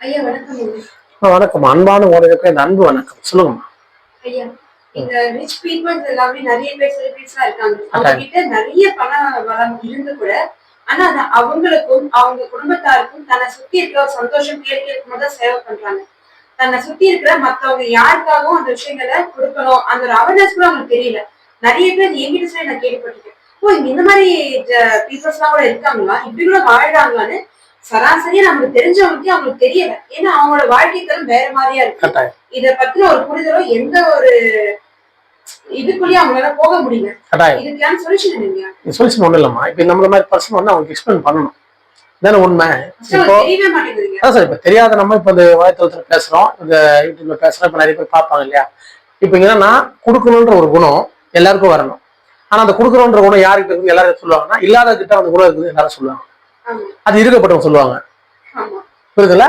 ஐயா வணக்கம் வணக்கம். அன்பான உறவுக்கு இந்த அன்பு வணக்கம். சொல்லுங்கம்மா. ஐயா இந்த ரிச் பீப்புள்ஸ் எல்லாமே நிறைய பேர் செலிபிரிட்டிஸா இருக்காங்க. அவங்க கிட்ட நிறைய பண வளம் இருந்து கூட ஆனா அது அவங்களுக்கும் அவங்க குடும்பத்தாருக்கும் தன்னை சுத்தி இருக்கிற ஒரு சந்தோஷம் இருக்கும்போது தான் சேவை பண்றாங்க. தன்னை சுத்தி இருக்கிற மத்தவங்க யாருக்காகவும் அந்த விஷயங்களை கொடுக்கணும். அந்த ஒரு அவேர்னஸ் கூட அவங்களுக்கு தெரியல. நிறைய பேர் என்கிட்ட சொல்லி நான் கேள்விப்பட்டிருக்கேன். ஓ இந்த மாதிரி பீப்புள்ஸ் எல்லாம் கூட இருக்காங்களா? இப்படி கூட வாழ்றாங்களான்னு சராசரியா நமக்கு தெரிஞ்சவங்களுக்கு அவங்களுக்கு தெரியல. ஏன்னா அவங்களோட வாழ்க்கை தரம் வேற மாதிரியா இருக்கு. இத பத்தின ஒரு புரிதலோ எந்த ஒரு இதுக்குள்ளேயும் அவங்களால போக முடியல. இதுக்கான சொல்யூஷன் என்னங்க நீ சொல்லிச்சு ஒன்றும் இல்லைம்மா. இப்போ நம்மள மாதிரி பர்சன் வந்து அவங்க எக்ஸ்பிளைன் பண்ணணும். தானே உண்மை. இப்போ தெரியவே மாட்டேங்குதுங்க. அதான் சார் இப்போ தெரியாத நம்ம இப்போ இந்த வலைத்தளத்தில் பேசுகிறோம் இந்த யூடியூப்ல பேசுகிறோம் இப்போ நிறைய பேர் பார்ப்பாங்க இல்லையா? இப்போ என்னன்னா கொடுக்கணுன்ற ஒரு குணம் எல்லாருக்கும் வரணும். ஆனால் அந்த கொடுக்கணுன்ற குணம் யாருக்கு இருக்குது எல்லாரும் சொல்லுவாங்கன்னா இல்லாத கிட்ட அந்த குணம் இருக்குது எல்லாரும் சொல்லுவாங்க. அது இருக்கப்பட்டவங்க சொல்லுவாங்க. புரியுதுல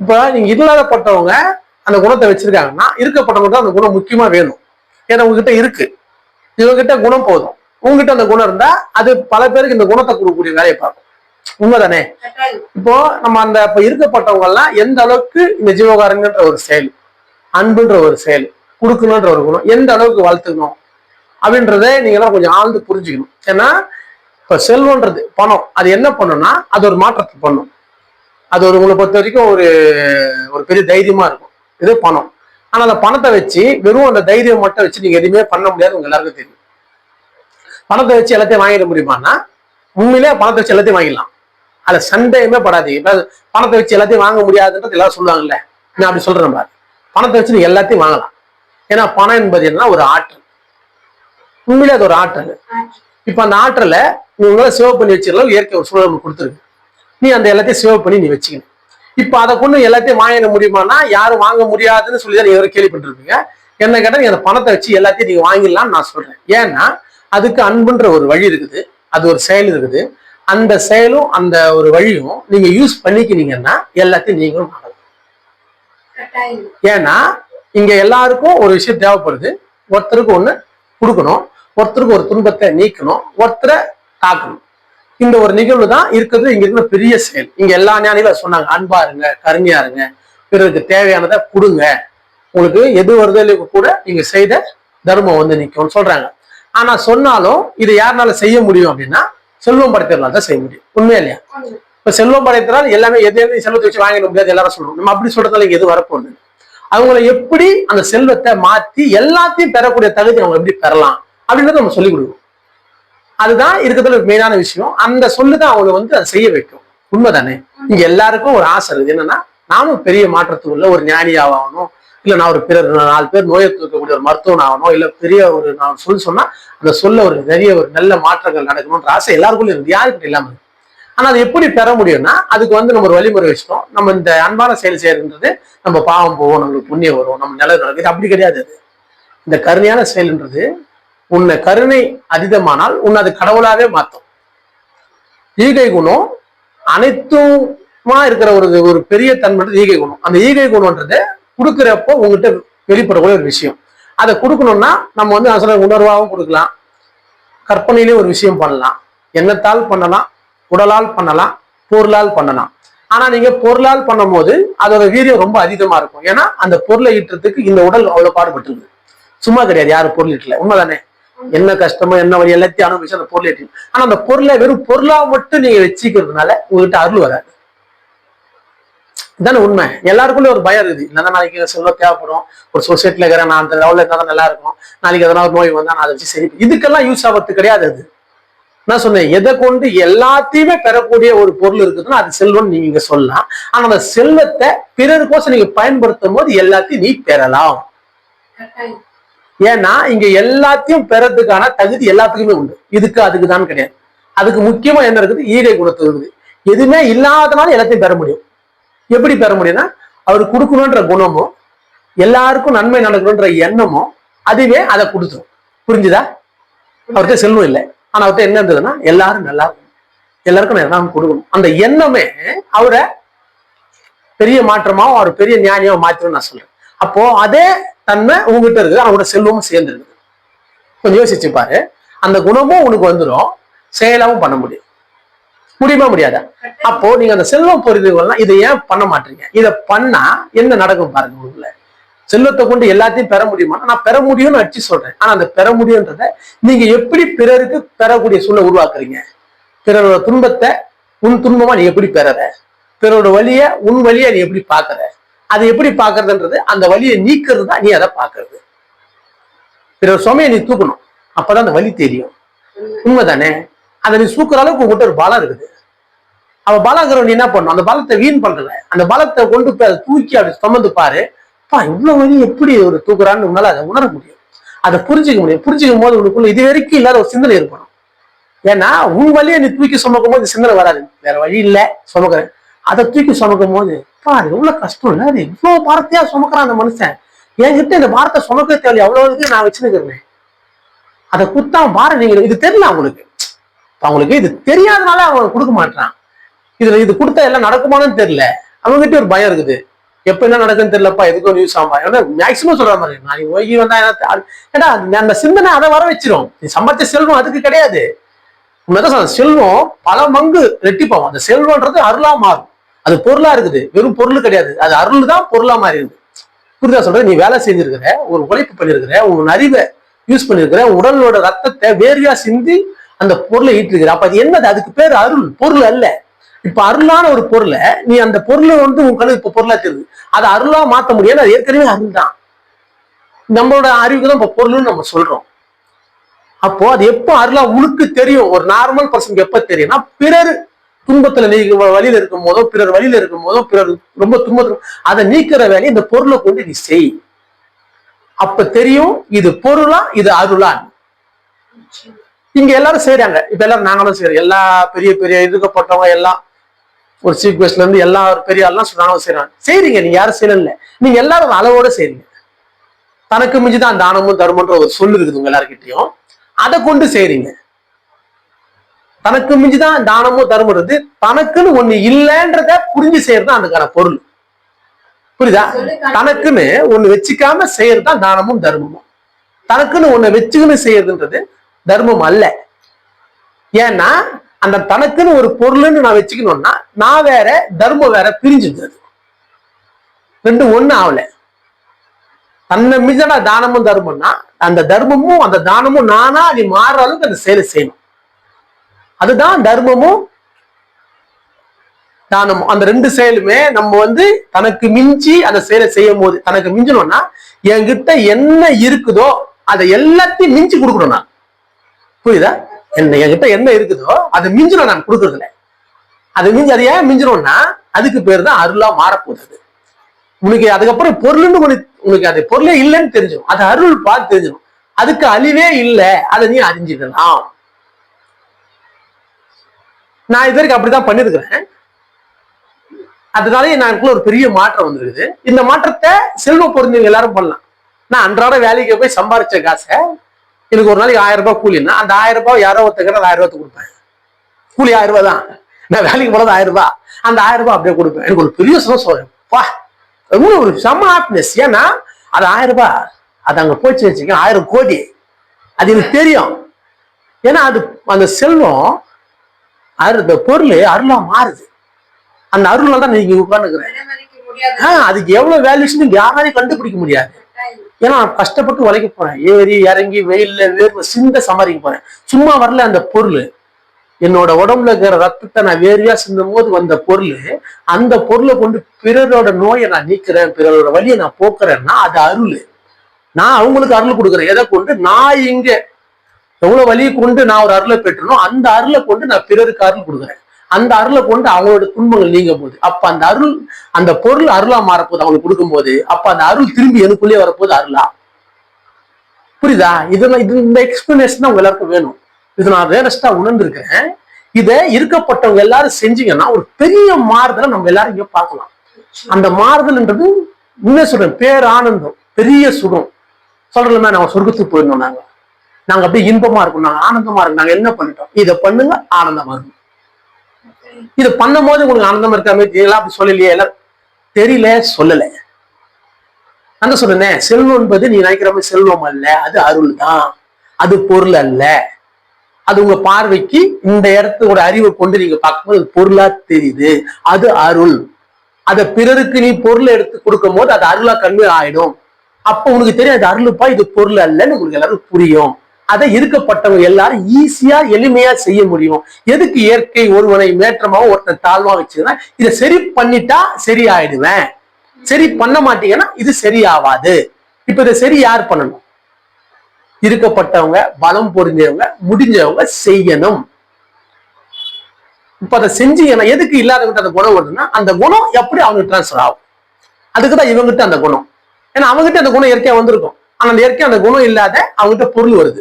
இப்போ நீங்க இல்லாதப்பட்டவங்க அந்த குணத்தை வச்சிருக்காங்கன்னா இருக்கப்பட்டவங்க தான் அந்த குணம் முக்கியமா வேணும். ஏன்னா உங்ககிட்ட இருக்கு. இவங்ககிட்ட குணம் போதும். உங்ககிட்ட அந்த குணம் இருந்தா அது பல பேருக்கு இந்த குணத்தை கொடுக்கக்கூடிய வேலையை பார்க்கும். உண்மைதானே? இப்போ நம்ம அந்த இப்ப இருக்கப்பட்டவங்க எல்லாம் எந்த அளவுக்கு இந்த ஜீவகாரங்கன்ற ஒரு செயல் அன்புன்ற ஒரு செயல் கொடுக்கணுன்ற ஒரு குணம் எந்த அளவுக்கு வளர்த்துக்கணும் அப்படின்றத நீங்க எல்லாம் கொஞ்சம் ஆழ்ந்து புரிஞ்சுக்கணும். ஏன்னா இப்ப செல்வன்றது பணம். அது என்ன பண்ணும்னா அது ஒரு மாற்றத்தை பண்ணும். அது ஒரு உங்களை பொறுத்த வரைக்கும் ஒரு ஒரு பெரிய தைரியமா இருக்கும். இது பணம். ஆனா அந்த பணத்தை வச்சு வெறும் அந்த தைரியம் மட்டும் வச்சு நீங்க எதுவுமே பண்ண முடியாது உங்க எல்லாருக்கும் தெரியும். பணத்தை வச்சு எல்லாத்தையும் வாங்கிட முடியுமான்னா உண்மையிலே பணத்தை வச்சு எல்லாத்தையும் வாங்கிடலாம். அதுல சந்தேகமே படாது பணத்தை வச்சு எல்லாத்தையும் வாங்க முடியாதுன்றது எல்லாரும் சொல்லுவாங்கல்ல. நான் அப்படி சொல்றேன் பாரு. பணத்தை வச்சு நீங்க எல்லாத்தையும் வாங்கலாம். ஏன்னா பணம் என்பது என்ன? ஒரு ஆற்றல். உண்மையிலே அது ஒரு ஆற்றல். இப்ப அந்த ஆற்றலை நீ உங்களால சேவ் பண்ணி வச்சிடலாம் இயற்கை ஒரு சூழல் கொடுத்துருக்கு. நீ அந்த எல்லாத்தையும் சேவ் பண்ணி நீ வச்சுக்கணும். இப்ப அதை கொண்டு எல்லாத்தையும் வாங்கிட முடியுமானா யாரும் வாங்க முடியாதுன்னு சொல்லி தான் நீங்க கேள்விப்பட்டிருப்பீங்க. என்ன கேட்டா நீங்க அந்த பணத்தை வச்சு எல்லாத்தையும் நீங்க வாங்கிடலாம்னு நான் சொல்றேன். ஏன்னா அதுக்கு அன்புன்ற ஒரு வழி இருக்குது. அது ஒரு செயல் இருக்குது. அந்த செயலும் அந்த ஒரு வழியும் நீங்க யூஸ் பண்ணிக்கினீங்கன்னா எல்லாத்தையும் நீங்களும் ஏன்னா இங்க எல்லாருக்கும் ஒரு விஷயம் தேவைப்படுது. ஒருத்தருக்கு ஒண்ணு கொடுக்கணும். ஒருத்தருக்கு ஒரு துன்பத்தை நீக்கணும் ஒருத்தரை தாக்கணும். இந்த ஒரு நிகழ்வு தான் இருக்கிறது இங்க இருக்கிற பெரிய செயல். இங்க எல்லா ஞானிகளும் சொன்னாங்க அன்பா இருங்க கருமையா இருங்க பிறருக்கு தேவையானதை கொடுங்க. உங்களுக்கு எது வருதோ கூட நீங்க செய்த தர்மம் வந்து நிக்கும்னு சொல்றாங்க. ஆனா சொன்னாலும் இதை யாருனால செய்ய முடியும் அப்படின்னா செல்வம் படைத்தவர்களால் தான் செய்ய முடியும். உண்மையா இல்லையா? இப்ப செல்வம் படைத்தனால் எல்லாமே எது எது செல்வத்தை வச்சு வாங்கிட முடியாது எல்லாரும் சொல்றோம். நம்ம அப்படி சொல்றதால இங்க எது வரப்போகுது? அவங்கள எப்படி அந்த செல்வத்தை மாத்தி எல்லாத்தையும் பெறக்கூடிய தகுதி அவங்க எப்படி பெறலாம்? அப்படின்றத நம்ம சொல்லிக் கொடுக்கணும். அதுதான் இருக்கிறதுல ஒரு மெயினான விஷயம். அந்த சொல்லு தான் அவங்களை வந்து அதை செய்ய வைக்கும். உண்மைதானே? இங்க எல்லாருக்கும் ஒரு ஆசை இருக்குது. என்னன்னா நானும் பெரிய மாற்றத்துக்குள்ள ஒரு ஞானியாக ஆகணும். இல்ல நான் ஒரு பிறர் நாலு பேர் நோயை தூக்கக்கூடிய ஒரு மருத்துவன் ஆகணும். இல்ல பெரிய ஒரு நான் சொல்லி சொன்னா அந்த சொல்ல ஒரு நிறைய ஒரு நல்ல மாற்றங்கள் நடக்கணும்ன்ற ஆசை எல்லாருக்குள்ள இருந்து யாருக்கிட்ட இல்லாம ஆனா அது எப்படி பெற முடியும்னா அதுக்கு வந்து நம்ம ஒரு வழிமுறை வச்சுட்டோம். நம்ம இந்த அன்பான செயல் செய்யறது நம்ம பாவம் போவோம் நம்மளுக்கு புண்ணியம் வரும் நம்ம நிலவு நடக்குது. அப்படி கிடையாது அது. இந்த கருணையான செயல்ன்றது உன்னை கருணை அதீதமானால் உன்னை அது கடவுளாவே மாத்தும். ஈகை குணம் அனைத்துமா இருக்கிற ஒரு ஒரு பெரிய தன்மை ஈகை குணம். அந்த ஈகை குணம்ன்றது கொடுக்குறப்போ உங்ககிட்ட வெளிப்படக்கூடிய ஒரு விஷயம். அதை கொடுக்கணும்னா நம்ம வந்து நான் சொல்ற உணர்வாகவும் கொடுக்கலாம். கற்பனையிலே ஒரு விஷயம் பண்ணலாம். எண்ணத்தால் பண்ணலாம் உடலால் பண்ணலாம் பொருளால் பண்ணலாம். ஆனா நீங்க பொருளால் பண்ணும் போது அதோட வீரியம் ரொம்ப அதிகமா இருக்கும். ஏன்னா அந்த பொருளை ஈட்டுறதுக்கு இந்த உடல் அவ்வளவு பாடுபட்டுருக்கு. சும்மா கிடையாது யாரும் பொருள் ஈட்டல. உண்மைதானே? என்ன கஷ்டமோ என்ன வழி எல்லாத்தையும் அனுபவிச்சு அந்த பொருள் ஈட்டு ஆனா அந்த பொருளை வெறும் பொருளா மட்டும் நீங்க வச்சுக்கிறதுனால உங்ககிட்ட அருள் வராது. இதான உண்மை. எல்லாருக்குள்ள ஒரு பயம் இருக்குது. இல்லைன்னா நாளைக்கு செல்வம் தேவைப்படும். ஒரு சொசைட்டில இருக்கிறேன் நான் அந்த லெவலில் இருந்தால் தான் நல்லா இருக்கும். நாளைக்கு எதனா ஒரு நோய் வந்தா நான் அதை வச்சு சரி இதுக்கெல்லாம் யூஸ் ஆகிறது கிடையாது அது. நான் சொன்னேன் எதை கொண்டு எல்லாத்தையுமே பெறக்கூடிய ஒரு பொருள் இருக்குதுன்னா அது செல்வம் நீங்க சொல்லலாம். ஆனா அந்த செல்வத்தை பிறருக்கோசம் நீங்க பயன்படுத்தும் போது எல்லாத்தையும் நீ பெறலாம். ஏன்னா இங்க எல்லாத்தையும் பெறதுக்கான தகுதி எல்லாத்துக்குமே உண்டு. இதுக்கு அதுக்கு தான் கிடையாது. அதுக்கு முக்கியமா என்ன இருக்குது? ஈகை குணத்து இருக்குது. எதுவுமே இல்லாதனால எல்லாத்தையும் பெற முடியும். எப்படி பெற முடியும்னா அவர் கொடுக்கணுன்ற குணமும் எல்லாருக்கும் நன்மை நடக்கணுன்ற எண்ணமும் அதுவே அதை கொடுத்துரும். புரிஞ்சுதா? அவர்கிட்ட செல்வம் இல்லை. ஆனா அவர்கிட்ட என்ன இருந்ததுன்னா எல்லாரும் நல்லா இருக்கணும். எல்லாருக்கும் நான் எல்லாம் கொடுக்கணும். அந்த எண்ணமே அவரை பெரிய மாற்றமாவும் அவர் பெரிய ஞானியாவும் மாற்றணும்னு நான் சொல்றேன். அப்போ அதே தன்மை உங்ககிட்ட இருக்கு அவனோட செல்வமும் சேர்ந்து கொஞ்சம் யோசிச்சு பாரு. அந்த குணமும் உனக்கு வந்துடும் செயலாவும் பண்ண முடியும். முடியுமா முடியாதா? அப்போ நீங்க அந்த செல்வம் பொறுத்தவங்கலாம் இதை ஏன் பண்ண மாட்டீங்க? இதை பண்ணா என்ன நடக்கும் பாருங்க உங்களுக்குள்ள செல்வத்தை கொண்டு எல்லாத்தையும் பெற முடியுமா? நான் பெற முடியும்னு அடிச்சு சொல்றேன். ஆனா அந்த பெற முடியும்ன்றத நீங்க எப்படி பிறருக்கு பெறக்கூடிய சூழலை உருவாக்குறீங்க? பிறரோட துன்பத்தை உன் துன்பமா நீ எப்படி பெறற? பிறரோட வழிய உன் வழிய நீ எப்படி பாக்குற? அதை எப்படி பாக்குறதுன்றது அந்த வழியை நீக்கிறது தான் நீ அதை பாக்குறது பிறர் சுமையை நீ தூக்கணும். அப்பதான் அந்த வழி தெரியும். உண்மைதானே? அதை நீ தூக்குற அளவுக்கு உங்ககிட்ட ஒரு பலம் இருக்குது. அவ பலம் இருக்கிற நீ என்ன பண்ணும்? அந்த பலத்தை வீண் பண்றல அந்த பலத்தை கொண்டு போய் அதை தூக்கி அப்படி சுமந்து பாரு. பா இவ்வளவு வழி எப்படி ஒரு தூக்குறான்னு உன்னால அதை உணர முடியும். அதை புரிஞ்சுக்க முடியும். புரிஞ்சுக்கும் போது உனக்குள்ள இது வரைக்கும் இல்லாத ஒரு சிந்தனை ஏற்படும் ஏன்னா உன் வழியை நீ தூக்கி சுமக்கும் போது சிந்தனை வராது. வேற வழி இல்லை. சுமக்கிறேன். அதை தூக்கி சுமக்கும் போது பா அது எவ்வளவு கஷ்டம் இல்ல அது இவ்வளவு பாரத்தையா சுமக்கிறான் அந்த மனுஷன். என்கிட்ட இந்த பாரத்தை சுமக்க தேவை அவ்வளவு இருக்கு நான் வச்சுருக்கிறேன். அதை குத்தா பாரு நீங்க இது தெரியல அவங்களுக்கு. அவங்களுக்கு இது தெரியாதனால அவங்க கொடுக்க மாட்டான் இதுல இது கொடுத்தா எல்லாம் நடக்குமான்னு தெரியல. அவங்ககிட்ட ஒரு பயம் இருக்குது. எப்ப என்ன நடக்குன்னு தெரியலப்பா எதுக்கும் நியூஸ் ஆமா? ஏன்னா மேக்சிமம் சொல்ற மாதிரி நான் ஓகி வந்தா என்ன ஏன்னா அந்த- சிந்தனை அதை வர வச்சிரும். நீ சம்பாதிச்ச செல்வம் அதுக்கு கிடையாது. உண்மைதான் செல்வம் பல மங்கு ரெட்டிப்பாகும் அந்த செல்வம்ன்றது அருளா மாறும். அது பொருளா இருக்குது. வெறும் பொருள் கிடையாது. அது அருள் தான் பொருளா மாறி இருக்குது புரிதா சொல்ற நீ வேலை செஞ்சிருக்கிற ஒரு உழைப்பு பண்ணிருக்கிற உன் அறிவை யூஸ் பண்ணிருக்கிற உடலோட ரத்தத்தை வேர்வையா சிந்தி அந்த பொருளை ஈட்டிருக்கிற. அப்ப அது என்னது? அதுக்கு பேர் அருள். பொருள் அல்ல. இப்ப அருளான ஒரு பொருளை நீ அந்த பொருளை வந்து உன் கணக்கு இப்ப பொருளா தெரியுது. அதை அருளா மாத்த முடியாது. அது ஏற்கனவே அருள் தான் நம்மளோட அறிவுக்கு தான் இப்ப பொருள்னு நம்ம சொல்றோம். அப்போ அது எப்போ அருளா உனக்கு தெரியும்? ஒரு நார்மல் பர்சனுக்கு எப்ப தெரியும்னா பிறர் துன்பத்துல நீ வழியில இருக்கும் போதோ பிறர் வழியில இருக்கும் போதோ பிறர் ரொம்ப துன்பத்து அதை நீக்கிற வேலையை இந்த பொருளை கொண்டு நீ செய். அப்ப தெரியும் இது பொருளா இது அருளா இங்க எல்லாரும் செய்யறாங்க இப்ப எல்லாரும் நாங்களும் செய்யறோம் எல்லா பெரிய பெரிய இதுக்கப்பட்டவங்க எல்லாம் ஒரு சீஃப் கெஸ்ட்ல இருந்து எல்லா பெரிய ஆள்லாம் நாங்களும் செய்யறாங்க செய்றீங்க. நீங்க யாரும் செய்யல நீங்க எல்லாரும் அளவோட செய்யுங்க தனக்கு மிஞ்சிதான் தானமும் தர்மன்ற ஒரு சொல்லு இருக்குது உங்க எல்லாருக்கிட்டையும் அதை கொண்டு செய்யறீங்க தனக்கு மிஞ்சிதான் தானமும் தருமன்றது தனக்குன்னு ஒண்ணு இல்லைன்றத புரிஞ்சு செய்யறது அதுக்கான பொருள். புரியுதா? தனக்குன்னு ஒண்ணு வச்சுக்காம செய்யறது தான் தானமும் தர்மமும். தனக்குன்னு ஒண்ணு வச்சுக்கின்னு செய்யறதுன்றது தர்மம் அல்ல. ஏன்னா அந்த தனக்குன்னு ஒரு பொருள்னு நான் வச்சுக்கணும்னா நான் வேற தர்மம் வேற பிரிஞ்சிருந்தது அது ரெண்டும் ஒண்ணு ஆகல தன்னை மிஞ்சனா தானமும் தர்மம்னா அந்த தர்மமும் அந்த தானமும் நானா நீ மாறுற அளவுக்கு அந்த செயலை செய்யணும். அதுதான் தர்மமும் தானமும் அந்த ரெண்டு செயலுமே நம்ம வந்து தனக்கு மிஞ்சி அந்த செயலை செய்யும் போது தனக்கு மிஞ்சணும்னா என்கிட்ட என்ன இருக்குதோ அதை எல்லாத்தையும் மிஞ்சி கொடுக்கணும் நான் புரியுதா? என்ன என்கிட்ட என்ன இருக்குதோ அதை மிஞ்சணும் நான் கொடுக்கறதில்ல. அது மிஞ்சி அதை ஏன் மிஞ்சணும்னா அதுக்கு பேர் தான் அருளா மாறப்போகுது. உனக்கு அதுக்கப்புறம் பொருள்னு உனக்கு உனக்கு அது பொருளே இல்லைன்னு தெரிஞ்சிடும். அது அருள் பார்த்து தெரிஞ்சிடும். அதுக்கு அழிவே இல்லை. அதை நீ அறிஞ்சிக்கலாம் நான் இது வரைக்கும் அப்படிதான் பண்ணிருக்கிறேன் அதனாலே எனக்குள்ள ஒரு பெரிய மாற்றம் வந்திருக்குது. இந்த மாற்றத்தை செல்வ பொருந்தவங்க எல்லாரும் பண்ணலாம். நான் அன்றாட வேலைக்கு போய் சம்பாரிச்ச காசை எனக்கு ஒரு நாளைக்கு ஆயிரம் ரூபாய் கூலின்னா அந்த ஆயிரம் ரூபாய் யாரோ ஒருத்தக்கிட்ட ஆயிரம் ரூபாய் கொடுப்பேன். கூலி ஆயிரம் ரூபாய் தான். நான் வேலைக்கு போனது ஆயிரம் ரூபாய். அந்த ஆயிரம் ரூபாய் அப்படியே கொடுப்பேன். எனக்கு ஒரு பெரிய சந்தோஷம். வா. ரொம்ப ஒரு செம்ம ஹாப்பினஸ் ஏன்னா அது ஆயிரம் ரூபாய். அது அங்க போச்சு வச்சுக்க ஆயிரம் கோடி. அது எனக்கு தெரியும். ஏன்னா அது அந்த செல்வம் அரு பொருள் அருளா மாறுது. அந்த அருளை தான் நீங்க உட்காந்துக்கிறேன் ஆஹ் அதுக்கு எவ்வளவு வேல்யூஷன் யாராலையும் கண்டுபிடிக்க முடியாது. ஏன்னா நான் கஷ்டப்பட்டு உழைக்க போறேன். ஏறி இறங்கி வெயில்ல வேர்வை சிந்த சமாளிக்க போறேன். சும்மா வரல அந்த பொருள். என்னோட உடம்புல இருக்கிற ரத்தத்தை நான் வேர்வையா சிந்தும் போது வந்த பொருள். அந்த பொருளை கொண்டு பிறரோட நோயை நான் நீக்கிறேன் பிறரோட வழியை நான் போக்குறேன்னா அது அருள். நான் அவங்களுக்கு அருள் கொடுக்குறேன். எதை கொண்டு? நான் இங்க எவ்வளவு வழியை கொண்டு நான் ஒரு அருளை பெற்றனோ அந்த அருளை கொண்டு நான் பிறருக்கு அருள் கொடுக்குறேன். அந்த அருளை கொண்டு அவங்களோட துன்பங்கள் நீங்க போகுது. அப்ப அந்த அருள் அந்த பொருள் அருளா மாறப்போது அவங்களுக்கு கொடுக்கும்போது அப்ப அந்த அருள் திரும்பி எனக்குள்ளே வரப்போகுது அருளா. புரியுதா? இதெல்லாம் இது இந்த எக்ஸ்பிளனேஷன் தான் எல்லாருக்கும் வேணும். இது நான் வேரஸ்டா உணர்ந்திருக்கேன் இதை இருக்கப்பட்டவங்க எல்லாரும் செஞ்சீங்கன்னா ஒரு பெரிய மாறுதலை நம்ம எல்லாரும் இங்க பார்க்கலாம். அந்த மாறுதல்ன்றது உண்மை சொல்றேன். பேர் ஆனந்தம் பெரிய சுகம். சொல்றதுமே நம்ம சொர்க்கத்துக்கு போயிருந்தோம் நாங்க. நாங்க அப்படியே இன்பமா இருக்கும். நாங்க ஆனந்தமா இருக்கும். நாங்க என்ன பண்ணிட்டோம்? இதை பண்ணுங்க ஆனந்தமா இருக்கும். இது பண்ணும் போது உங்களுக்கு ஆனந்தமா இருக்காமே எல்லாம் அப்படி சொல்லலையே. எல்லாம் தெரியல சொல்லல. அந்த சொல்லுனேன் செல்வம் என்பது நீ நினைக்கிற மாதிரி செல்வம் அல்ல. அது அருள் தான் அது பொருள் அல்ல. அது உங்க பார்வைக்கு இந்த இடத்தோட அறிவை கொண்டு நீங்க பார்க்கும்போது அது பொருளா தெரியுது. அது அருள். அத பிறருக்கு நீ பொருள் எடுத்து கொடுக்கும் போது அது அருளா கன்வே ஆயிடும். அப்போ உனக்கு தெரியும் அது அருளுப்பா இது பொருள் அல்லன்னு உங்களுக்கு எல்லாரும் புரியும். அதை இருக்கப்பட்டவங்க எல்லாரும் ஈஸியா எளிமையா செய்ய முடியும். எதுக்கு இயற்கை ஒருவனை மேற்றமாவும் ஒருத்தர் தாழ்வா வச்சுக்கிறேன் இதை சரி பண்ணிட்டா சரி ஆயிடுவேன் சரி பண்ண மாட்டீங்கன்னா இது சரியாவாது. இப்ப இதை சரி யார் பண்ணணும்? இருக்கப்பட்டவங்க பலம் பொருந்தியவங்க முடிஞ்சவங்க செய்யணும். இப்ப அதை செஞ்சீங்கன்னா எதுக்கு இல்லாதவங்கிட்ட அந்த குணம் வருதுன்னா அந்த குணம் எப்படி அவனுக்கு டிரான்ஸ்ஃபர் ஆகும்? அதுக்குதான் இவங்கிட்ட அந்த குணம். ஏன்னா அவங்ககிட்ட அந்த குணம் இயற்கையா வந்திருக்கும். ஆனா அந்த இயற்கையா அந்த குணம் இல்லாத அவங்ககிட்ட பொருள் வருது.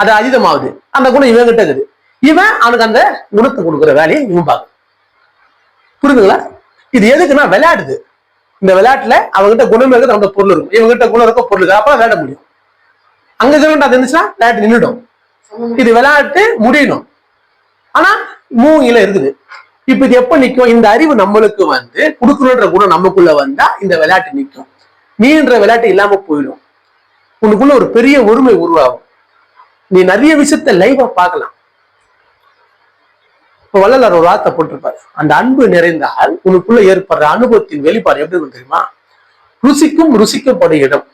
அது அதீதமாகுது அந்த குணம் இவன் கிட்ட இருக்குது. இவன் அவனுக்கு அந்த குணத்தை கொடுக்குற வேலையை இவன் பார்க்க புரியுதுங்களா இது எதுக்குன்னா விளையாடுது இந்த விளையாட்டுல அவங்ககிட்ட குணம் இருக்குது அந்த பொருள் இருக்கும் இவங்ககிட்ட குணம் இருக்க பொருள் இருக்கு. அப்ப விளையாட முடியும். அங்க அது இருந்துச்சுன்னா விளையாட்டு நின்றுடும் இது விளையாட்டு முடியணும். ஆனா மூங்கில இருக்குது. இப்ப இது எப்ப நிக்கும்? இந்த அறிவு நம்மளுக்கு வந்து கொடுக்கணுன்ற குணம் நமக்குள்ள வந்தா இந்த விளையாட்டு நிக்கும் நீன்ற விளையாட்டு இல்லாம போயிடும். உனக்குள்ள ஒரு பெரிய ஒருமை உருவாகும். நீ நிறைய விஷயத்த லைவா பார்க்கலாம். இப்ப வள்ளலார் ஒரு வார்த்தை போட்டிருப்பாரு. அந்த அன்பு நிறைந்தால் உனக்குள்ள ஏற்படுற அனுபவத்தின் வெளிப்பாடு எப்படி இருக்கும் தெரியுமா? ருசிக்கும் ருசிக்கும் பட இடம்.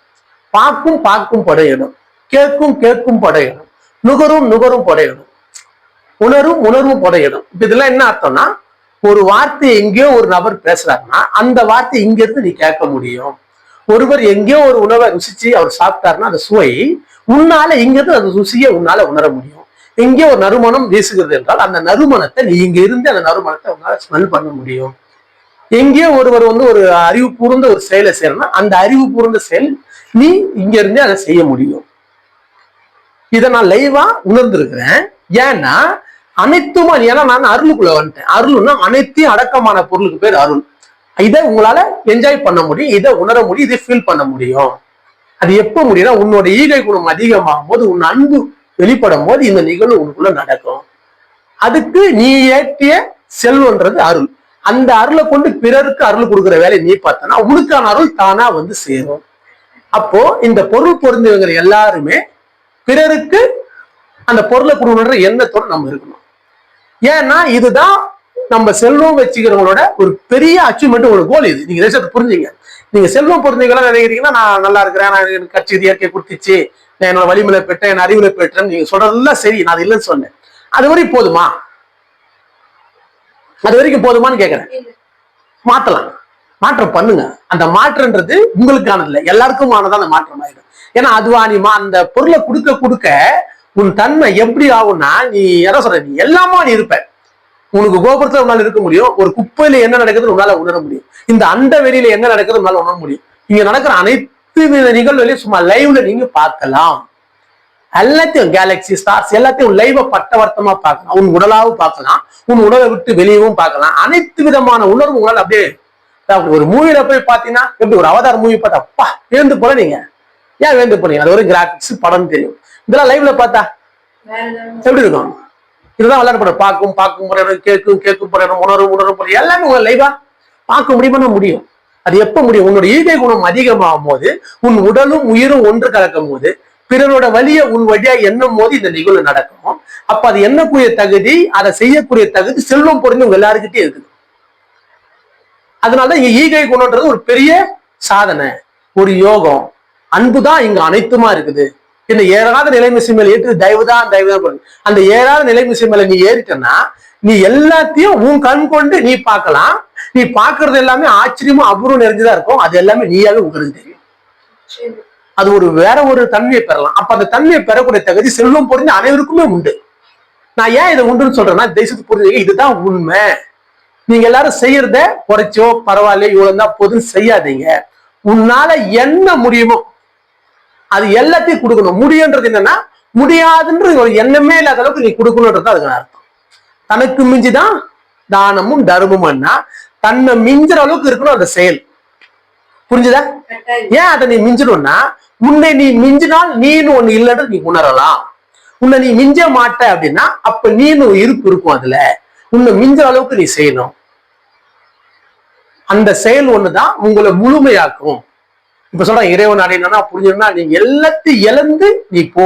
பார்க்கும் பார்க்கும் பட இடம். கேட்கும் கேட்கும் பட இடம். நுகரும் நுகரும் பட இடம். உணரும் உணர்வும் பட இடம். இப்ப இதெல்லாம் என்ன அர்த்தம்னா ஒரு வார்த்தை எங்கேயோ ஒரு நபர் பேசுறாருன்னா அந்த வார்த்தை இங்க இருந்து நீ கேட்க முடியும். ஒருவர் எங்கேயோ ஒரு உணவை ருசிச்சு அவர் சாப்பிட்டாருன்னா அந்த சுவை உன்னால இங்கிருந்து அந்த ருசியை உன்னால உணர முடியும்? எங்கேயோ ஒரு நறுமணம் வீசுகிறது என்றால் அந்த நறுமணத்தை நீ இங்க இருந்து அந்த நறுமணத்தை உன்னால ஸ்மெல் பண்ண முடியும். எங்கேயோ ஒருவர் வந்து ஒரு அறிவு பூர்ந்த ஒரு செயலை செய்யறனா அந்த அறிவு பூர்ந்த செயல் நீ இங்க இருந்தே அதை செய்ய முடியும். இதை நான் லைவா உணர்ந்திருக்கிறேன். ஏன்னா அனைத்துமா ஏன்னா நான் அருளுக்குள்ள வந்துட்டேன். அருள்னா அனைத்தையும் அடக்கமான பொருளுக்கு பேர் அருள். இதை உங்களால என்ஜாய் பண்ண முடியும் இதை உணர முடியும் இதை ஃபீல் பண்ண முடியும். அது எப்ப முடியும்னா உன்னோட ஈகை குணம் அதிகமாகும் போது உன் அன்பு வெளிப்படும் போது இந்த நிகழ்வு உனக்குள்ள நடக்கும். அதுக்கு நீ ஏற்றிய செல்வன்றது அருள். அந்த அருளை கொண்டு பிறருக்கு அருள் கொடுக்குற வேலையை நீ பார்த்தனா உனக்கான அருள் தானா வந்து சேரும். அப்போ இந்த பொருள் பொருந்தவங்க எல்லாருமே பிறருக்கு அந்த பொருளை கொடுக்கணுன்ற எண்ணத்தோட நம்ம இருக்கணும். ஏன்னா இதுதான் நம்ம செல்வம் வச்சுக்கிறவங்களோட ஒரு பெரிய அச்சீவ்மெண்ட் ஒரு கோல் இது. நீங்க தேசத்தை புரிஞ்சுங்க. நீங்க செல்வம் பொருந்தீங்களா நினைக்கிறீங்கன்னா நான் நல்லா இருக்கிறேன் நான் எனக்கு கட்சி இயற்கை கொடுத்துச்சு நான் என்னோட வலிமையில பெற்றேன் என் அறிவுல பெற்றேன் நீங்க சொல்றதெல்லாம் சரி நான் அது இல்லைன்னு சொன்னேன். அது வரைக்கும் போதுமா? அது வரைக்கும் போதுமான்னு கேக்குறேன். இல்ல. மாத்தலாம். மாற்றம் பண்ணுங்க. அந்த மாற்றம்ன்றது உங்களுக்கானது இல்லை எல்லாருக்குமானதான் அந்த மாற்றம் ஆயிடும். ஏன்னா அதுவா நீ அந்த பொருளை கொடுக்க கொடுக்க உன் தன்மை எப்படி ஆகும்னா நீ என்ன சொல்ற நீ எல்லாமா நீ இருப்ப. உனக்கு கோபுரத்துல உன்னால இருக்க முடியும். ஒரு குப்பையில என்ன நடக்குதுன்னு உன்னால உணர முடியும். இந்த அண்ட வெளியில என்ன நடக்குது உன்னால உணர முடியும். இங்க நடக்கிற அனைத்து வித நிகழ்வுகளையும் சும்மா லைவ்ல நீங்க பார்க்கலாம். எல்லாத்தையும் கேலக்சி ஸ்டார்ஸ் எல்லாத்தையும் லைவ பட்டவர்த்தமா பார்க்கலாம். உன் உடலாவும் பார்க்கலாம். உன் உடலை விட்டு வெளியவும் பார்க்கலாம். அனைத்து விதமான உணர்வு உங்களால அப்படியே ஒரு மூவில போய் பாத்தீங்கன்னா எப்படி ஒரு அவதார் மூவி பார்த்தா அப்பா வேந்து போல நீங்க. ஏன் வேந்து போனீங்க? அது ஒரு கிராபிக்ஸ் படம் தெரியும். இதெல்லாம் லைவ்ல பார்த்தா எப்படி இருக்கும்? இதுதான் விளையாட படம் பார்க்கும் பார்க்கும் படம் கேட்கும் கேட்கும் படம் உணரும் உணரும் படம் எல்லாமே உங்க லைவா பார்க்க முடியுமா முடியும்? அது எப்ப முடியும்? உன்னோட ஈகை குணம் அதிகமாகும் போது உன் உடலும் உயிரும் ஒன்று கலக்கும் போது பிறரோட வழிய உன் வழியா எண்ணும் போது இந்த நிகழ்வு நடக்கும். அப்ப அது எண்ணக்கூடிய தகுதி அதை செய்யக்கூடிய தகுதி செல்வம் பொருந்து உங்க எல்லாருக்கிட்டே இருக்குது. அதனாலதான் இங்க ஈகை குணம்ன்றது ஒரு பெரிய சாதனை ஒரு யோகம். அன்புதான் இங்க அனைத்துமா இருக்குது. இந்த ஏறாத நிலைமிசை மேல ஏற்று தயவுதான் தயவுதான் பண்ணு. அந்த நிலை நிலைமிசை மேல நீ ஏறிட்டன்னா நீ எல்லாத்தையும் உன் கண் கொண்டு நீ பார்க்கலாம். நீ பாக்குறது எல்லாமே ஆச்சரியமா அபூர்வம் நிறைஞ்சுதான் இருக்கும். அது எல்லாமே நீயாவே உங்களுக்கு தெரியும். அது ஒரு வேற ஒரு தன்மையை பெறலாம். அப்ப அந்த தன்மையை பெறக்கூடிய தகுதி செல்வம் புரிஞ்ச அனைவருக்குமே உண்டு. நான் ஏன் இதை உண்டுன்னு சொல்றேன்னா தேசத்து புரிஞ்சுக்க இதுதான் உண்மை. நீங்க எல்லாரும் செய்யறத குறைச்சோ பரவாயில்ல இவ்வளவு தான் போதும் செய்யாதீங்க. உன்னால என்ன முடியுமோ அது எல்லாத்தையும் கொடுக்கணும். முடியுன்றது என்னன்னா முடியாதுன்றது ஒரு எண்ணமே இல்லாத அளவுக்கு நீ கொடுக்கணுன்றது அதுக்கு அர்த்தம். தனக்கு மிஞ்சிதான் தானமும் தர்மமும்னா தன்னை மிஞ்சுற அளவுக்கு இருக்கணும் அந்த செயல். புரிஞ்சுதா? ஏன் அதை நீ மிஞ்சணும்னா உன்னை நீ மிஞ்சினால் நீனு ஒண்ணு இல்லைன்றது நீ உணரலாம். உன்னை நீ மிஞ்ச மாட்ட அப்படின்னா அப்ப நீனு ஒரு இருப்பு இருக்கும் அதுல. உன்னை மிஞ்ச அளவுக்கு நீ செய்யணும். அந்த செயல் ஒண்ணுதான் உங்களை முழுமையாக்கும். இப்ப சொல்றேன் இறைவன் அடையணும்னா புரிஞ்சுன்னா நீ எல்லாத்தையும் இழந்து நீ போ.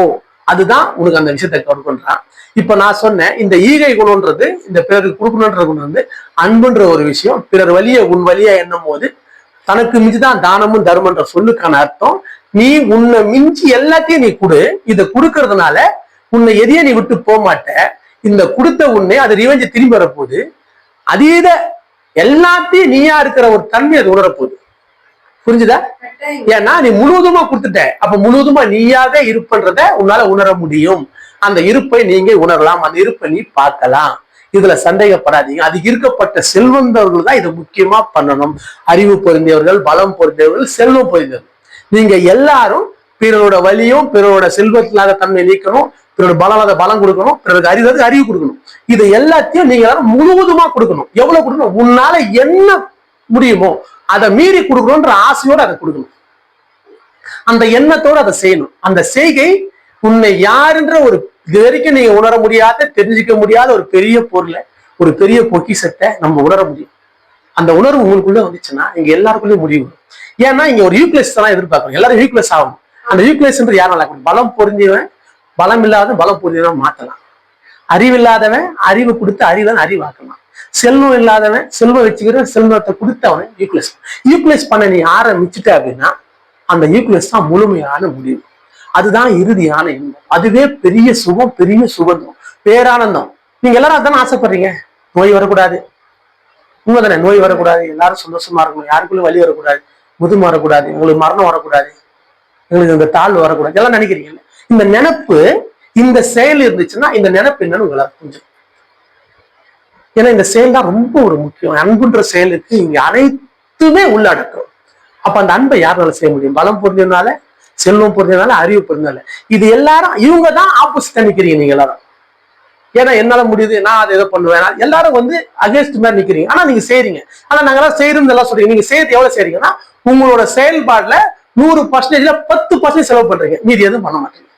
அதுதான் உனக்கு அந்த விஷயத்தை கொடுக்குன்றான் இப்ப நான் சொன்னேன் இந்த ஈகை குணம்ன்றது இந்த பிறருக்கு கொடுக்கணுன்ற குணம் வந்து அன்புன்ற ஒரு விஷயம். பிறர் வழிய உன் வழியா எண்ணும் போது தனக்கு மிஞ்சிதான் தானமும் தர்மன்ற சொல்லுக்கான அர்த்தம். நீ உன்னை மிஞ்சி எல்லாத்தையும் நீ கொடு. இதை கொடுக்கறதுனால உன்னை எதையே நீ விட்டு போக மாட்ட. இந்த கொடுத்த உன்னை அது ரிவெஞ்ச திரும்பி வரப்போகுது. அதீத எல்லாத்தையும் நீயா இருக்கிற ஒரு தன்மை அது உணரப்போகுது. புரிஞ்சுதா? ஏன்னா நீ முழுவதுமா கொடுத்துட்ட அப்ப முழுவதுமா நீயாவே இருப்புன்றத உன்னால உணர முடியும். அந்த இருப்பை நீங்க உணரலாம். அந்த இருப்பை நீ பார்க்கலாம். இதுல சந்தேகப்படாதீங்க. அது இருக்கப்பட்ட செல்வந்தவர்கள் தான் இதை முக்கியமா பண்ணணும். அறிவு பொருந்தியவர்கள் பலம் பொருந்தியவர்கள் செல்வம் பொருந்தியவர்கள். நீங்க எல்லாரும் பிறரோட வலியும் பிறரோட செல்வத்தில்லாத தன்மை நீக்கணும். பிறரோட பலம் பலம் கொடுக்கணும். பிறருக்கு அறிவு அறிவு கொடுக்கணும். இது எல்லாத்தையும் நீங்க எல்லாரும் முழுவதுமா கொடுக்கணும். எவ்வளவு கொடுக்கணும்? உன்னால என்ன முடியுமோ அதை மீறி கொடுக்கணும்ன்ற ஆசையோட அதை கொடுக்கணும். அந்த எண்ணத்தோட அதை செய்யணும். அந்த செய்கை உன்னை யாருன்ற ஒரு இது வரைக்கும் நீங்க உணர முடியாத தெரிஞ்சுக்க முடியாத ஒரு பெரிய பொருளை ஒரு பெரிய பொக்கிசத்தை நம்ம உணர முடியும். அந்த உணர்வு உங்களுக்குள்ள வந்துச்சுன்னா இங்க எல்லாருக்குள்ளயும் முடிவு வரும். ஏன்னா இங்க ஒரு யூக்லெஸ் தான் எதிர்பார்க்கணும். எல்லாரும் யூக்லெஸ் ஆகும் அந்த யூக்லெஸ்ன்றது யாரும் நடக்கணும் பலம் பொருந்தியவன் பலம் இல்லாத பலம் பொருந்தியவன் மாத்தலாம். அறிவில்லாதவன் அறிவு கொடுத்து அறிவன் அறிவாக்கலாம். செல்வம் இல்லாதவன் செல்வம் வச்சுக்கிற செல்வத்தை கொடுத்தவன் யூக்லெஸ் யூக்லெஸ் பண்ண நீ ஆரம்பிச்சுட்ட அப்படின்னா அந்த யூக்லெஸ் தான் முழுமையான முடிவு. அதுதான் இறுதியான இன்பம். அதுவே பெரிய சுகம் பெரிய சுகந்தம் பேரானந்தம். நீங்க எல்லாரும் அதானே ஆசைப்படுறீங்க? நோய் வரக்கூடாது. உண்மைதானே? நோய் வரக்கூடாது. எல்லாரும் சந்தோஷமா இருக்கணும். யாருக்குள்ள வலி வரக்கூடாது. முதுமை வரக்கூடாது உங்களுக்கு மரணம் வரக்கூடாது. எங்களுக்கு இந்த தாழ்வு வரக்கூடாது. எல்லாம் நினைக்கிறீங்க இந்த நினைப்பு இந்த செயல் இருந்துச்சுன்னா இந்த நினைப்பு என்னன்னு உங்களால் புரிஞ்சும் ஏன்னா இந்த செயல் தான் ரொம்ப ஒரு முக்கியம். அன்புன்ற செயலுக்கு இங்க அனைத்துமே உள்ளடக்கும். அப்ப அந்த அன்பை யாரால செய்ய முடியும்? பலம் பொருந்தினால செல்வம் பொருந்தினால அறிவு பொருந்தினால இது எல்லாரும் இவங்க தான் ஆப்போசிட் நிக்கிறீங்க நீங்க எல்லாரும். ஏன்னா என்னால முடியுது நான் அதை எதோ பண்ணுவேன். எல்லாரும் வந்து அகேன்ஸ்ட் மாதிரி நிக்கிறீங்க. ஆனா நீங்க செய்றீங்க. ஆனா நாங்கெல்லாம் செய்யறது எல்லாம் சொல்றீங்க. நீங்க செய்யறது எவ்வளவு செய்றீங்கன்னா உங்களோட செயல்பாடுல நூறு பர்சன்டேஜ்ல பத்து பர்சன்ட் செலவு பண்றீங்க. மீதி எதுவும் பண்ண மாட்டீங்க.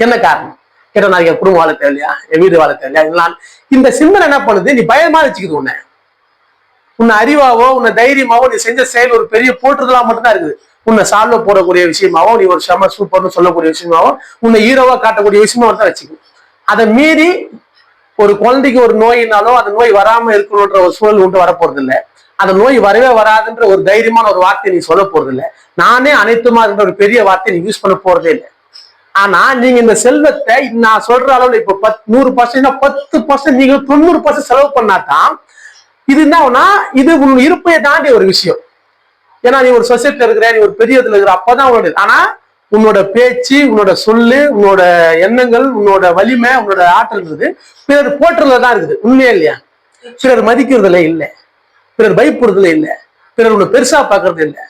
என்ன காரணம்? கேட்டா நான் என் குடும்பம் வாழ தேவையா என் வீடு வாழ தேவையா இதெல்லாம் இந்த சிந்தனை என்ன பண்ணுது? நீ பயமா வச்சுக்குது உன்னை. உன்னை அறிவாவோ உன்னை தைரியமாவோ நீ செஞ்ச செயல் ஒரு பெரிய போற்றுதலா மட்டும்தான் இருக்குது. உன்னை சால்வ போடக்கூடிய விஷயமாவோ நீ ஒரு செம சூப்பர்னு சொல்லக்கூடிய விஷயமாவோ உன்னை ஹீரோவா காட்டக்கூடிய விஷயமா தான் வச்சுக்கணும் அதை மீறி ஒரு குழந்தைக்கு ஒரு நோயினாலோ அந்த நோய் வராம இருக்கணுன்ற ஒரு சூழல் உண்டு வரப்போறது இல்லை அந்த நோய் வரவே வராதுன்ற ஒரு தைரியமான ஒரு வார்த்தையை நீ சொல்ல போறது இல்லை நானே அனைத்துமா இருந்த ஒரு பெரிய வார்த்தையை நீ யூஸ் பண்ண போறதே இல்லை. ஆனா நீங்க இந்த செல்வத்தை நான் சொல்ற அளவுல இப்ப பத் நூறு பர்சன்ட் பத்து பர்சன்ட் நீங்க தொண்ணூறு பர்சன்ட் செலவு பண்ணாதான் இது என்னன்னா இது உன் இருப்பையை தாண்டி ஒரு விஷயம். ஏன்னா நீ ஒரு சொசைட்டில இருக்கிற நீ ஒரு பெரிய இதுல இருக்கிற அப்பதான் உன்னோட ஆனா உன்னோட பேச்சு உன்னோட சொல்லு உன்னோட எண்ணங்கள் உன்னோட வலிமை உன்னோட ஆற்றல் இருக்குது. பிறர் போற்றுறதுல தான் இருக்குது. உண்மையா இல்லையா? பிறர் மதிக்கிறதுல இல்ல. பிறர் பயப்படுறதுல இல்ல. பிறர் உன்னை பெருசா பாக்குறது இல்லை.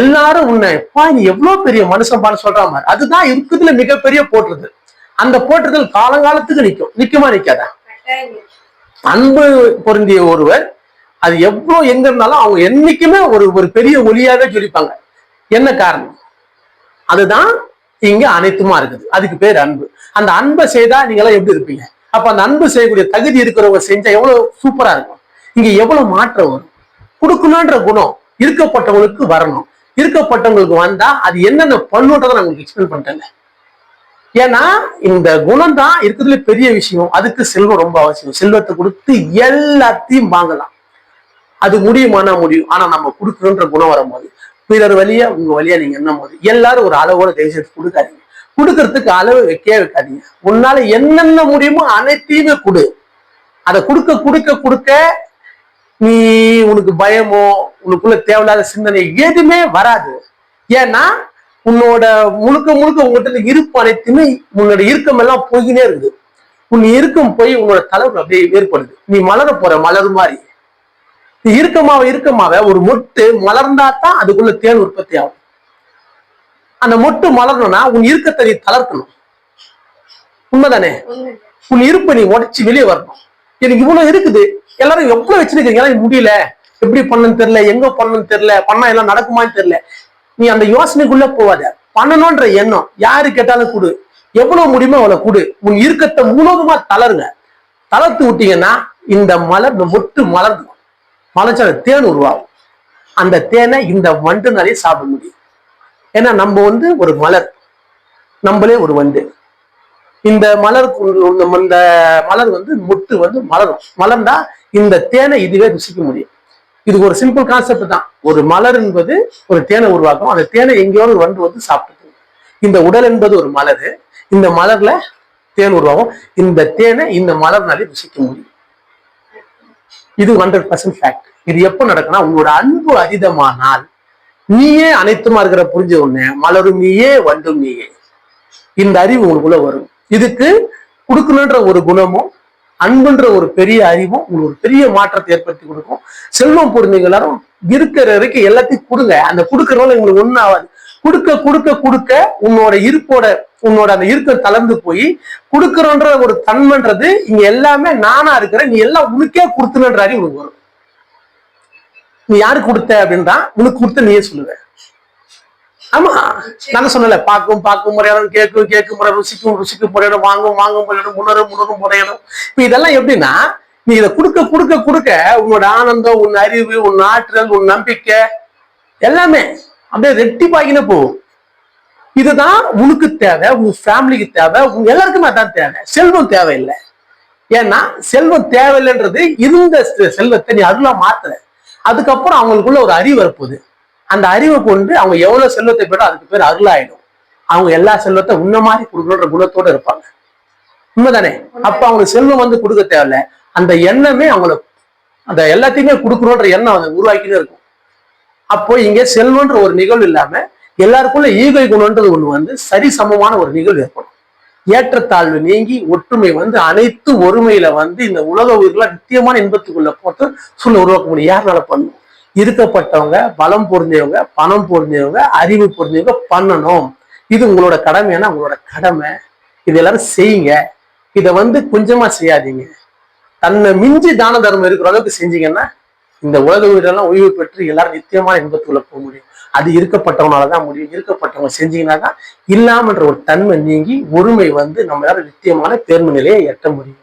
எல்லாரும் உன்னை எப்பா நீ எவ்வளவு பெரிய மனுஷன்பான்னு சொல்ற மாதிரி அதுதான் இருக்குதுல மிகப்பெரிய போற்றுறது அந்த போற்றுதல் காலங்காலத்துக்கு நிற்கும் நிக்குமா நிக்காதா? அன்பு பொருந்திய ஒருவர் அது எவ்வளவு எங்க இருந்தாலும் அவங்க என்னைக்குமே ஒரு ஒரு பெரிய ஒளியாவே சொல்லிப்பாங்க என்ன காரணம்? அதுதான் இங்க அனைத்துமா இருக்குது. அதுக்கு பேர் அன்பு. அந்த அன்பை செய்தா நீங்க எல்லாம் எப்படி இருப்பீங்க? அப்ப அந்த அன்பு செய்யக்கூடிய தகுதி இருக்கிறவங்க செஞ்சா எவ்வளவு சூப்பரா இருக்கும். இங்க எவ்வளவு மாற்றம் வரும். கொடுக்கணுன்ற குணம் இருக்கப்பட்டவங்களுக்கு வரணும். இருக்கப்பட்டவங்களுக்கு வந்தா அது என்னென்ன பண்ணுன்றதை நான் உங்களுக்கு எக்ஸ்பிளைன் பண்ணிட்டேங்க ஏன்னா இந்த குணம் தான் இருக்கிறதுல பெரிய விஷயம். அதுக்கு செல்வம் ரொம்ப அவசியம். செல்வத்தை கொடுத்து எல்லாத்தையும் வாங்கலாம். அது முடியுமானா முடியும். ஆனா நம்ம கொடுக்கணுன்ற குணம் வரும்போது பிறர் வழியா உங்க வழியா நீங்க என்ன போது எல்லாரும் ஒரு அளவோட தயவுசெய்து கொடுக்காதீங்க. கொடுக்கறதுக்கு அளவு வைக்கவே வைக்காதீங்க. உன்னால என்னென்ன முடியுமோ அனைத்தையுமே கொடு. அதை கொடுக்க கொடுக்க கொடுக்க நீ உனக்கு பயமோ உனக்குள்ள தேவையில்லாத சிந்தனை எதுவுமே வராது. ஏன்னா உன்னோட முழுக்க முழுக்க உங்ககிட்ட இருப்பு அனைத்துமே உன்னோட இறுக்கம் எல்லாம் போய்கினே இருக்குது. உன் இறுக்கம் போய் உன்னோட தளர்வு அப்படியே ஏற்படுது. நீ மலர போற மலர் மாதிரி. நீ இறுக்கமாவ இறுக்கமாவ ஒரு மொட்டு மலர்ந்தா தான் அதுக்குள்ள தேன் உற்பத்தி ஆகும். அந்த மொட்டு மலரணும்னா உன் இறுக்கத்தை நீ தளர்த்தணும். உண்மைதானே? உண்மை உன் இருப்பை நீ உடைச்சு வெளியே வரணும். எனக்கு இவ்வளவு இருக்குது. எல்லாரும் எவ்வளவு வச்சிருக்கீங்க? எனக்கு முடியல. எப்படி பண்ணணும்னு தெரியல. எங்க பண்ணணும்னு தெரியல. பண்ணா எல்லாம் நடக்குமான்னு தெரியல. நீ அந்த யோசனைக்குள்ள போவாத. பண்ணணும்ன்ற எண்ணம் யாரு கேட்டாலும் கொடு. எவ்வளவு முடியுமோ அவ்வளவு கொடு. உன் இருக்கத்தை முழுவதுமா தளருங்க. தளர்த்து விட்டீங்கன்னா இந்த மலர் இந்த மொட்டு மலர்ந்து மலர்ச்சி அந்த தேன் உருவாகும். அந்த தேனை இந்த வண்டுனாலே சாப்பிட முடியும். ஏன்னா நம்ம வந்து ஒரு மலர். நம்மளே ஒரு வண்டு. இந்த மலர் இந்த மலர் வந்து முட்டு வந்து மலரும். மலர்ந்தா இந்த தேனை இதுவே ருசிக்க முடியும். இது ஒரு சிம்பிள் கான்செப்ட் தான். ஒரு மலர் என்பது ஒரு தேனை உருவாக்கும். அந்த தேனை எங்கேயோ ஒரு வண்டு வந்து சாப்பிட்டு இந்த உடல் என்பது ஒரு மலர். இந்த மலர்ல தேன் உருவாகும். இந்த தேனை இந்த மலர்னாலே ருசிக்க முடியும். இது ஹண்ட்ரட் பர்சன்ட் ஃபேக்ட் இது எப்போ நடக்குன்னா உங்களோட அன்பு அதீதமானால் நீயே அனைத்துமா இருக்கிற புரிஞ்ச உடனே மலரும் நீயே வண்டும் நீயே. இந்த அறிவு உங்களுக்குள்ள வரும். இதுக்கு கொடுக்கணுன்ற ஒரு குணமும் அன்புன்ற ஒரு பெரிய அறிவும் உங்களுக்கு ஒரு பெரிய மாற்றத்தை ஏற்படுத்தி கொடுக்கும். செல்வம் பொருந்தீங்க எல்லாரும் இருக்கிற வரைக்கும் எல்லாத்தையும் கொடுங்க. அந்த கொடுக்கறவங்க உங்களுக்கு ஒன்றும் ஆகாது. கொடுக்க கொடுக்க கொடுக்க உன்னோட இருப்போட உன்னோட அந்த இருக்க தளர்ந்து போய் கொடுக்கறோன்ற ஒரு தன்மைன்றது இங்க எல்லாமே நானா இருக்கிறேன். நீ எல்லாம் உனக்கே கொடுத்துனன்ற அறிவு உனக்கு வரும். நீ யாருக்கு கொடுத்த அப்படின்றா உனக்கு கொடுத்த நீயே சொல்லுவ ஆமா. நான் சொன்னல பார்க்கும் பார்க்கும் முறையிடும் கேட்கும் கேட்கும் முறை ருசிக்கும் ருசிக்கும் முறையிடும் வாங்கும் வாங்கும் முறையிடும் உணரும் உணரும் முறையிடும். இப்ப இதெல்லாம் எப்படின்னா நீ இதை கொடுக்க கொடுக்க கொடுக்க உன்னோட ஆனந்தம் உன் அறிவு உன் ஆற்றல் உன் நம்பிக்கை எல்லாமே அப்படியே ரெட்டிப்பாகினே போகும். இதுதான் உனக்கு தேவை உன் ஃபேமிலிக்கு தேவை உன் எல்லாருக்குமே அதான் தேவை. செல்வம் தேவையில்லை. ஏன்னா செல்வம் தேவையில்லைன்றது இருந்த செல்வத்தை நீ அருளா மாத்துற. அதுக்கப்புறம் அவங்களுக்குள்ள ஒரு அறிவு வரப்போகுது. அந்த அறிவை கொண்டு அவங்க எவ்வளவு செல்வத்தை பெறோ அதுக்கு பேர் அருளாயிடும். அவங்க எல்லா செல்வத்தை உன்ன மாதிரி கொடுக்கணுன்ற குணத்தோட இருப்பாங்க. உண்மைதானே? அப்ப அவங்களுக்கு செல்வம் வந்து கொடுக்க தேவையில்ல. அந்த எண்ணமே அவங்கள அந்த எல்லாத்தையுமே கொடுக்கணுன்ற எண்ணம் அதை உருவாக்கினே இருக்கும். அப்போ இங்க செல்வன்ற ஒரு நிகழ்வு இல்லாம எல்லாருக்குள்ள ஈகை குணம்ன்றது ஒண்ணு வந்து சரி சமமான ஒரு நிகழ்வு ஏற்படும். ஏற்றத்தாழ்வு நீங்கி ஒற்றுமை வந்து அனைத்து ஒருமையில வந்து இந்த உலக உயிர்களை நித்தியமான இன்பத்துக்குள்ள போட்டு சூழ்நிலை உருவாக்க முடியும். யாருனால பண்ணும் இருக்கப்பட்டவங்க பலம் பொருந்தியவங்க பணம் பொருந்தியவங்க அறிவு பொருந்தியவங்க பண்ணணும். இது உங்களோட கடமைன்னா உங்களோட கடமை. இது எல்லாரும் செய்யுங்க. இதை வந்து கொஞ்சமா செய்யாதீங்க. தன்னை மிஞ்சி தான தர்மம் இருக்கிற அளவுக்கு செஞ்சீங்கன்னா இந்த உலக உயிரெல்லாம் ஓய்வு பெற்று எல்லாரும் நித்தியமான இன்பத்துக்குள்ள போக முடியும். அது இருக்கப்பட்டவனால தான் முடியும். இருக்கப்பட்டவங்க செஞ்சீங்கன்னா தான் இல்லாமன்ற ஒரு தன்மை நீங்கி ஒருமை வந்து நம்ம எல்லாரும் நித்தியமான பேர்ம நிலையை எட்ட முடியும்.